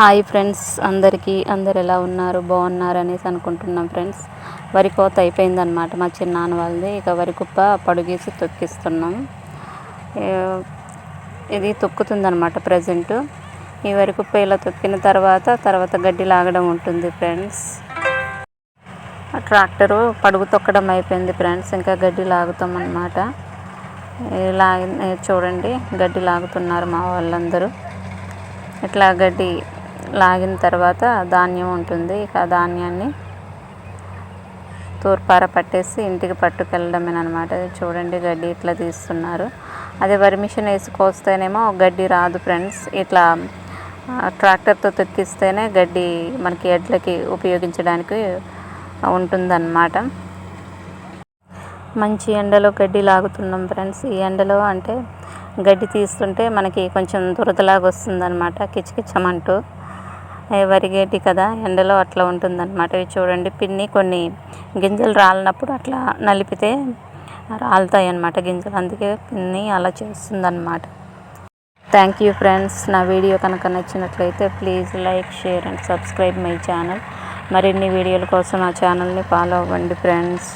Hi friends అందరికీ అందరు ఎలా ఉన్నారు బాగున్నారు అనేసి అనుకుంటున్నాం ఫ్రెండ్స్. వరి కోత అయిపోయిందనమాట మా చిన్నాన్న వాళ్ళది. ఇక వరి కుప్ప పడుగేసి తొక్కిస్తున్నాం. ఇది తొక్కుతుందనమాట ప్రజెంట్. ఈ వరి కుప్ప ఇలా తొక్కిన తర్వాత తర్వాత గడ్డి లాగడం ఉంటుంది ఫ్రెండ్స్. ట్రాక్టరు పడుగు తొక్కడం అయిపోయింది ఫ్రెండ్స్. ఇంకా గడ్డి లాగుతాం అన్నమాట లాగి చూడండి గడ్డి లాగుతున్నారు మా వాళ్ళందరూ. ఇట్లా గడ్డి లాగిన తర్వాత ధాన్యం ఉంటుంది. ఇక ఆ ధాన్యాన్ని తూర్పార పట్టేసి ఇంటికి పట్టుకెళ్ళడమేనమాట చూడండి గడ్డి ఇట్లా తీస్తున్నారు. అదే వరి మిషన్ వేసి కోస్తేనేమో గడ్డి రాదు ఫ్రెండ్స్. ఇట్లా ట్రాక్టర్తో తొక్కిస్తేనే గడ్డి మనకి ఎడ్లకి ఉపయోగించడానికి ఉంటుందన్నమాట. మంచి ఎండలో గడ్డి లాగుతున్నాం ఫ్రెండ్స్. ఈ ఎండలో అంటే గడ్డి తీస్తుంటే మనకి కొంచెం దురదలాగా వస్తుందన్నమాట కిచకిచమంటూ. వరిగేటి వరి గడ్డి కదా ఎండలో అట్లా ఉంటుందన్నమాట. ఇవి చూడండి పిన్ని కొన్ని గింజలు రాలినప్పుడు అట్లా నలిపితే రాలుతాయి అన్నమాట గింజలు. అందుకే పిన్ని అలా చేస్తుందన్నమాట. థ్యాంక్ యూ ఫ్రెండ్స్ నా వీడియో కనుక నచ్చినట్లయితే please like share and subscribe my channel మరిన్ని వీడియోల కోసం నా ఛానల్ని ఫాలో అవ్వండి ఫ్రెండ్స్